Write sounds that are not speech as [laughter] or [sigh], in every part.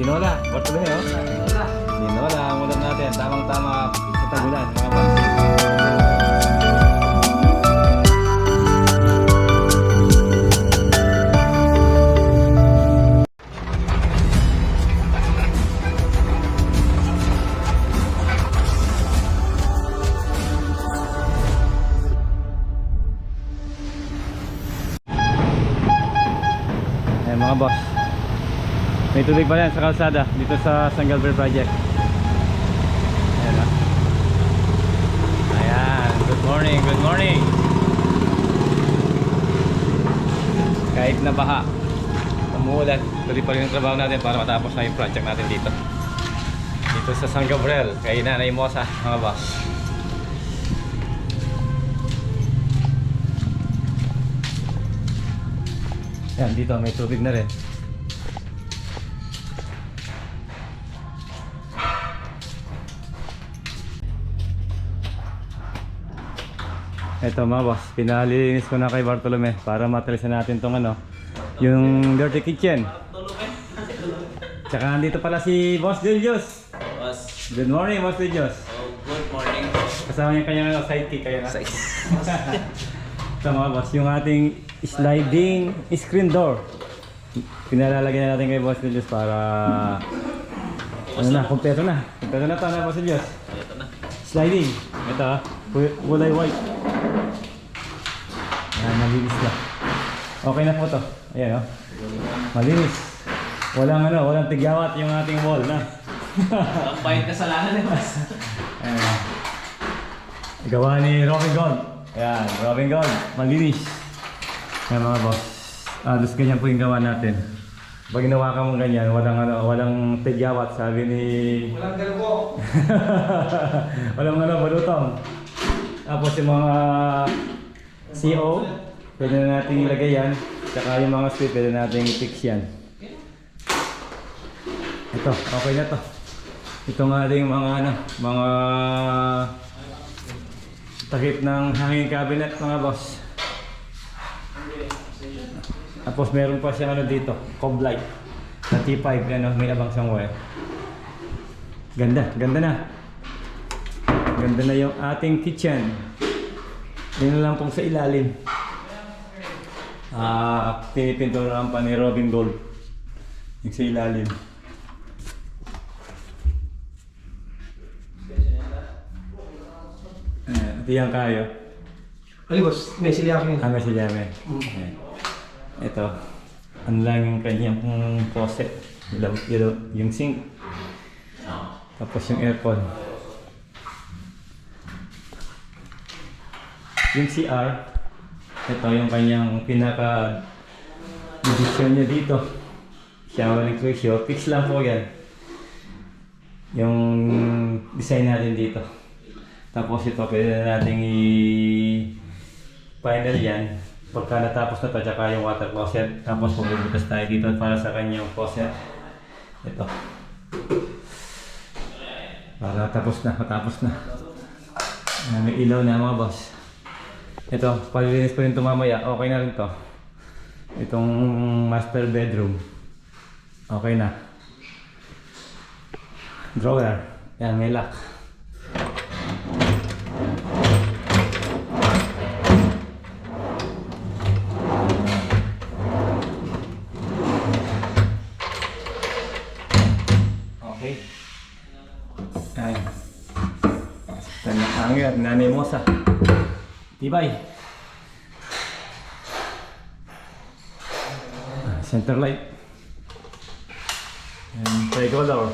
tinola. Ba't ba yun? Tinola ang ulam natin. Tamang-tama sa tagulan. Mga boss. Mga boss. May tubig pa sa kalsada dito sa San Gabriel Project. Ayan na. Ayan. Good morning, good morning. Kahit na baha, umuulan, tuloy pa rin ang trabaho natin para matapos na yung project natin dito. Dito sa San Gabriel, kay Nanay Mosa, mga boss. Yan, dito may tubig na rin. Ito mga boss, pinalilinis ko na kay Bartolome para matalisan natin tong ano, yung dirty kitchen. Tsaka andito pala si Boss Julius. Boss. Good morning, Boss Julius. Oh, good morning. Kasama niya kanyang ano, sidekick kayo na. [laughs] Ito mga boss, yung ating sliding screen door. Pinalalagyan na natin kay Boss Julius para ano na, kumpleto na. Kumpleto na to na Boss Julius. Ito. Sliding. Ito ah, ku- kulay white. Malinis na. Okay na po to. Ayan oh. Malinis. Walang ano, walang tigyawat yung ating wall [laughs] na. Ang bayad kasalanan eh, boss. Ayan. oh. Gawa ni Robin Gold. Ayan, Robin Gold. Malinis. Ayan mga boss. Ah, dus ganyan po yung gawa natin. Pag ginawa ka mo ganyan, walang ano, walang tigyawat, sabi ni Walang galbo. [laughs] Walang ano, balutong. Tapos yung mga CO, pwede na natin ilagay yan. Tsaka yung mga split, pwede natin i-fix yan. Ito, okay na to. Ito nga ating mga ano, mga takip ng hanging cabinet mga boss. Tapos meron pa siyang ano dito, cob light. Na T5, ano, may abang siyang wire. Ganda, ganda na. Ganda na yung ating kitchen. Yun lang pong sa ilalim. Ah, pinipinturahan pa ni Robin Gold. Yung sa ilalim. Eh, ito yung kayo. Ali boss, may sili ako yun. Kami si Jame. Ayan. Ito. Ano lang yung kanyang faucet. Yung, yung, yung sink. Tapos yung aircon. Yung CR. Ito yung kanyang pinaka division niya dito. Shower and ratio. Fix lang po yan. Yung design natin dito. Tapos ito, pwede na natin i- final yan. Pagka natapos na to, tsaka yung water closet. Tapos pumibutas tayo dito para sa kanyang closet. Ito. Para tapos na, matapos na. May ilaw na mga boss. Ito, palilinis ko rin ito mamaya. Okay na rin to. Itong master bedroom. Okay na. Drawer. Yan, may lock. Okay. Ay. Tanang hangin, nanay mo sa. Tibay. Center light. And tricolor.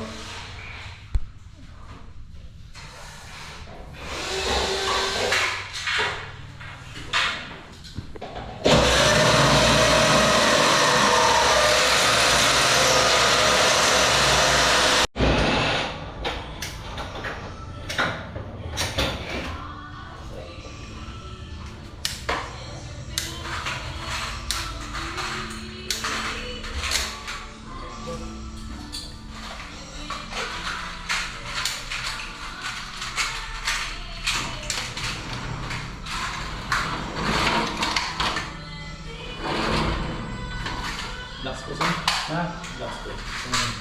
Amen.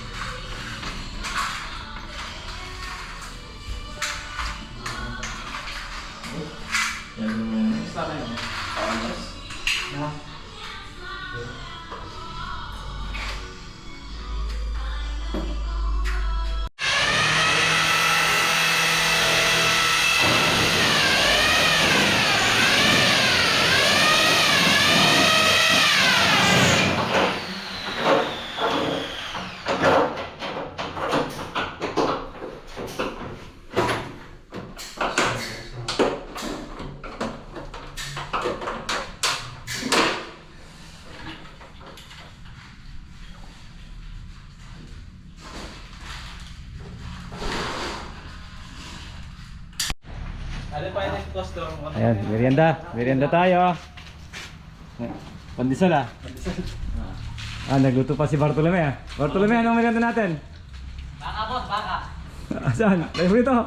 Merienda. Merienda tayo. Pandesal ah. Ah, nagluto pa si Bartolome ah. Bartolome, anong merienda natin? Baka boss, baka. Saan? Live rito.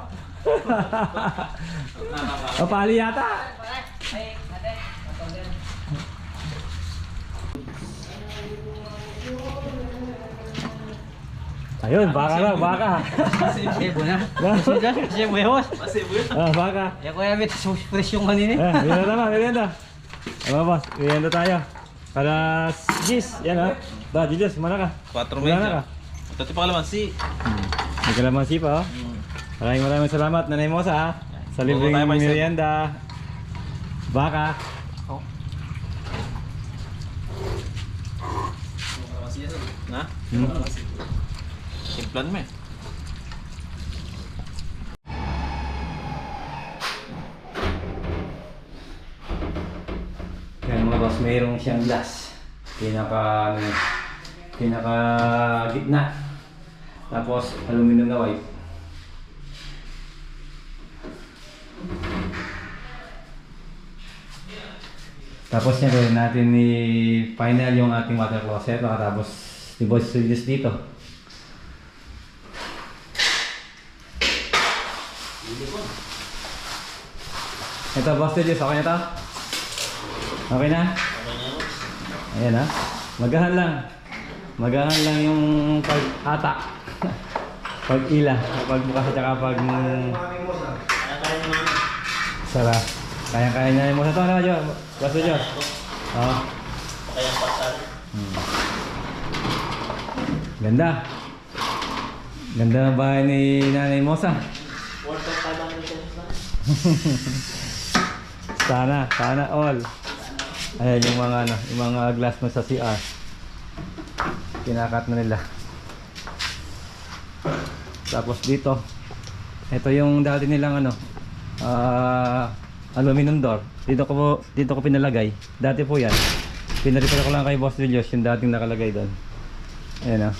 [laughs] Papali yata. Ay, Ayun, baka lang, baka. Sebo na. Sebo boss. Masebo yun. Ah, baka. Ya, kuya, may fresh yung kanina. Eh, merienda naman, merienda. Ano boss, merienda tayo. Para Gis, yan ah. Ba, Gis, mana ka? 4 Wala na ka. Ito pa kalaman si. May kalamansi pa oh. Maraming maraming salamat, Nanay Mosa ah. Sa libreng merienda. Baka. Na? Hmm. Implan mo eh. Kaya mga boss, mayroong siyang glass. Pinaka, ano, pinaka gitna. Tapos, aluminum na white. Tapos yan, gawin natin ni final yung ating water closet. Tapos, di boss studios dito. Ito, boss studios, okay na to? Okay na? Ayan ha. Magahan lang. Magahan lang yung pag-ata. pag-ila. Pag bukas at saka pag... Sara. Kaya-kaya niya mo sa to. Ano, Jo? Basta, Jo? Oo. Hmm. Ganda. Ganda ng bahay ni Nanay Mosa. [laughs] Sana, sana all. Ayan yung mga ano, yung mga glass mo sa CR. Kinakat na nila. Tapos dito, ito yung dati nilang ano, ah aluminum door. Dito ko dito ko pinalagay. Dati po 'yan. Pinarepare ko lang kay Boss Julius yung dating nakalagay doon. Ayan ah.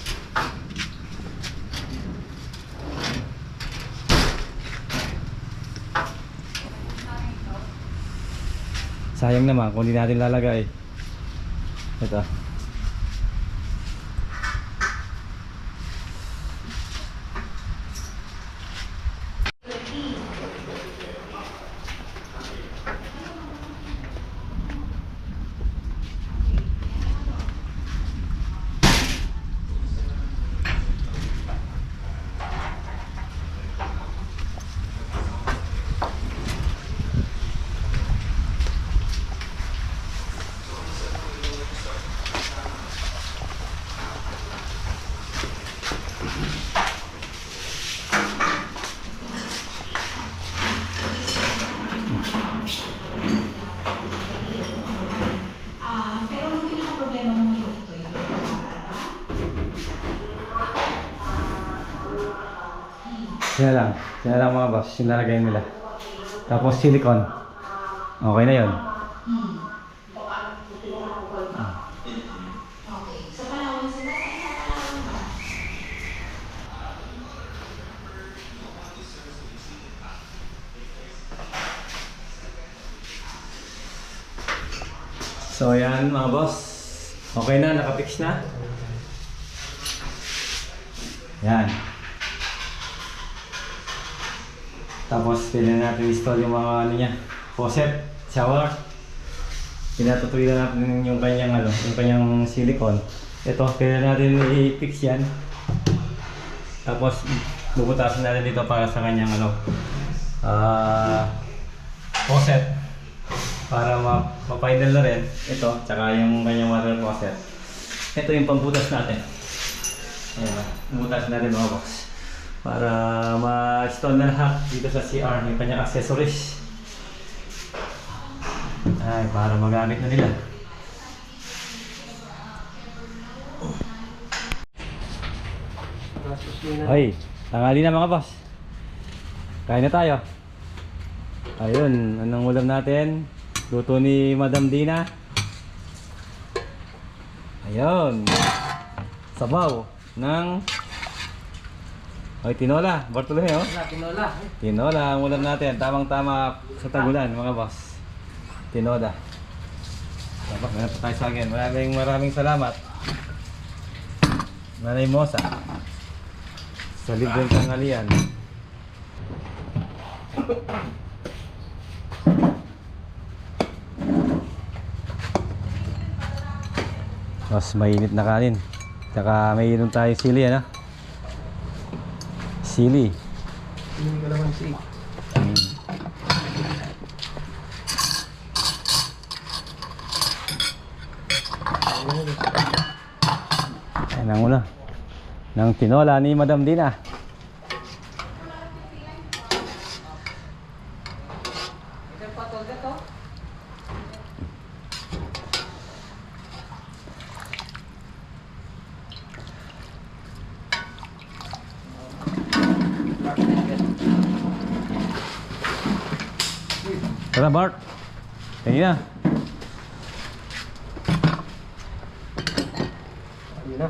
Sayang naman kung hindi natin lalagay. Ito. Sila lang. Sila lang mga boss. Yung lalagay nila. Tapos silicone. Okay na ba? So ayan mga boss. Okay na, nakapix na. Yan. Tapos pwede na natin install yung mga ano niya. Faucet, shower. Pinatutuloy na natin yung kanyang ano, yung kanyang silicone. Ito, pwede natin i-fix yan. Tapos bubutasin natin dito para sa kanyang ano, ah, faucet. para ma- ma-final na rin. Ito, tsaka yung kanyang water faucet. Ito yung pambutas natin. Ayan butas natin mga box. Para ma-install na lahat dito sa CR yung kanyang accessories. Ay, para magamit na nila. Ay, tangali na mga boss. Kain na tayo. Ayun, anong ulam natin? Luto ni Madam Dina. Ayun. Sabaw ng Ay, tinola. Bartolomeo. Wala, tinola. Tinola ang ulam natin. Tamang-tama sa tagulan, mga boss. Tinola. Meron pa tayo sa akin. Maraming maraming salamat. Nanay Mosa. Sa libreng tanghalian. Mas mainit na kanin. Tsaka may inom tayo sili, ano? Sili. Hindi ko naman si. Ayan ang una. Ng tinola ni Madam Dina. Tara Bart. Tingin na. Ayun na.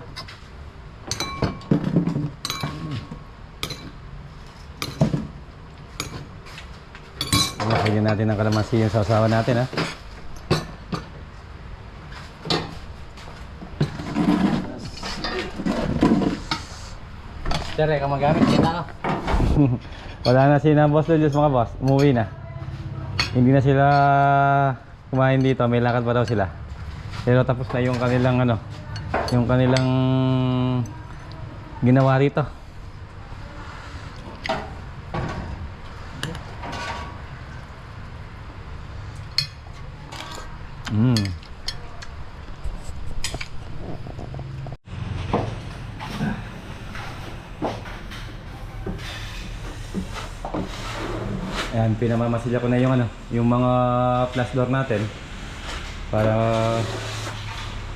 Lagyan natin ng kalamansi yung sausawa natin ha. Tere, ka magamit. [laughs] Wala na si na boss Julius mga boss. Umuwi na. Hindi na sila kumain dito. May lakad pa daw sila. Pero tapos na yung kanilang ano, yung kanilang ginawa rito. Ayan, pinamamasilya ko na yung ano, yung mga flash door natin para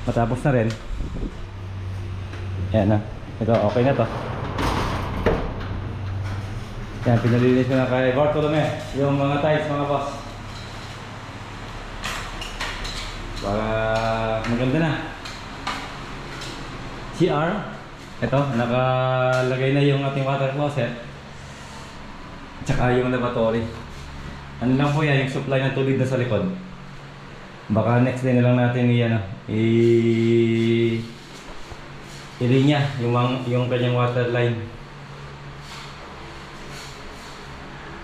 matapos na rin. Ayan na. Ito, okay na to. Ayan, pinalilinis ko na kay Bartolome yung mga tiles mga boss. Para maganda na. CR. Ito, nakalagay na yung ating water closet. Tsaka yung lavatory. Ano lang po yan, yung supply ng tubig na sa likod. Baka next day na lang natin i ano, i ilinya yung yung kanyang water line.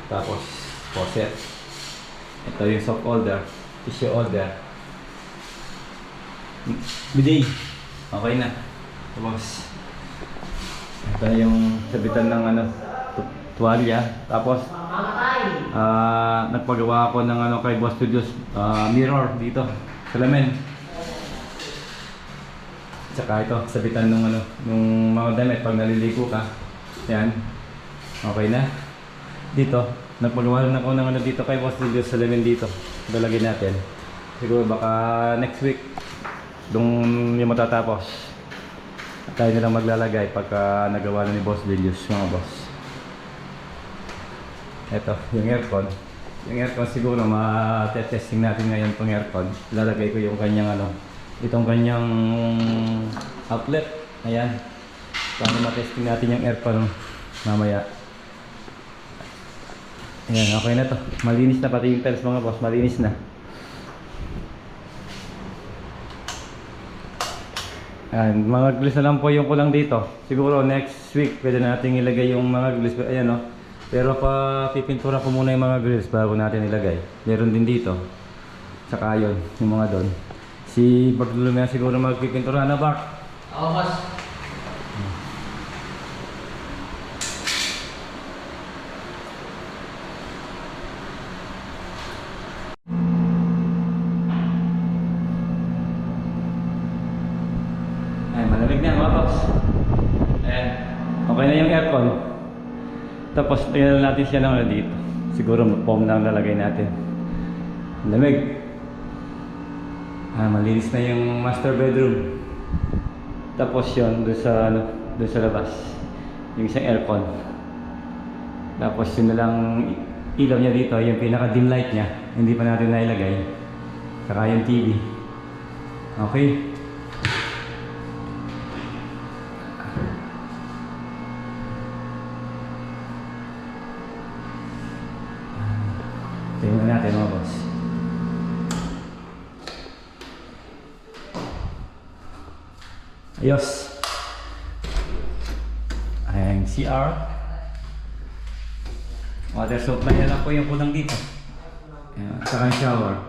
Tapos faucet. Ito yung soap holder, tissue holder. Bidet. Okay na. Tapos ito yung sabitan ng ano, tuwalya. Tapos ah nagpagawa ako ng ano kay Boss Studios ah, mirror dito sa lamin. Tsaka ito, sabitan ng ano, nung mga damit pag naliligo ka. Yan. Okay na. Dito, nagpagawa rin ako ng ano dito kay Boss Studios sa lamin dito. Lalagyan natin. Siguro baka next week Doon yung matatapos. At tayo na lang maglalagay pagka nagawa na ni Boss Julius, mga boss. Ito, yung aircon. Yung aircon siguro ma-testing natin ngayon itong aircon. Lalagay ko yung kanyang ano, itong kanyang outlet. Ayan. Para ma-testing natin yung aircon mamaya. Ayan, okay na to. Malinis na pati yung tiles mga boss, malinis na. Ayan, mga grills na lang po yung kulang dito. Siguro next week pwede nating ilagay yung mga grills. Ayan o. Pero pa pipintura ko muna yung mga grills bago natin ilagay. Meron din dito. Saka yun, yung mga doon. Si Bartolomeo siguro magpipintura na Bart. Ako, boss. lamig na mga boss. Ayan. Okay na yung aircon. Tapos, tingnan natin siya ng ano dito. Siguro foam na ang lalagay natin. Lamig. Ah, malinis na yung master bedroom. Tapos yun, doon sa, ano, doon sa labas. Yung isang aircon. Tapos yun na lang ilaw niya dito, yung pinaka dim light niya. Hindi pa natin nailagay. Saka yung TV. Okay. Tingnan natin mga boss. Ayos. Ayan, CR. Water supply na lang po yung kulang dito. Ayan, saka shower.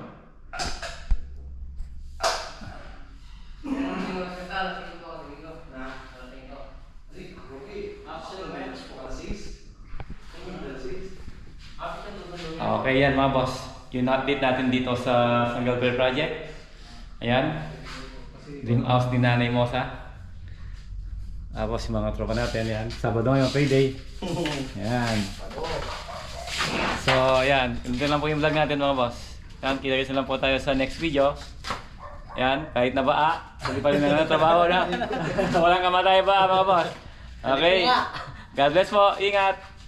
Mga boss. Yung update natin dito sa Sangal Bear Project. Ayan. Dream house ni Nanay Mosa. Tapos yung mga tropa natin, yan. Sabado ngayon, payday. Yan. So, yan. Ito lang po yung vlog natin mga boss. Yan, kita-kita lang po tayo sa next video. Yan, kahit na baa, hindi pa rin na trabaho na. [laughs] Walang kamatay ba mga boss? Okay. God bless po. Ingat.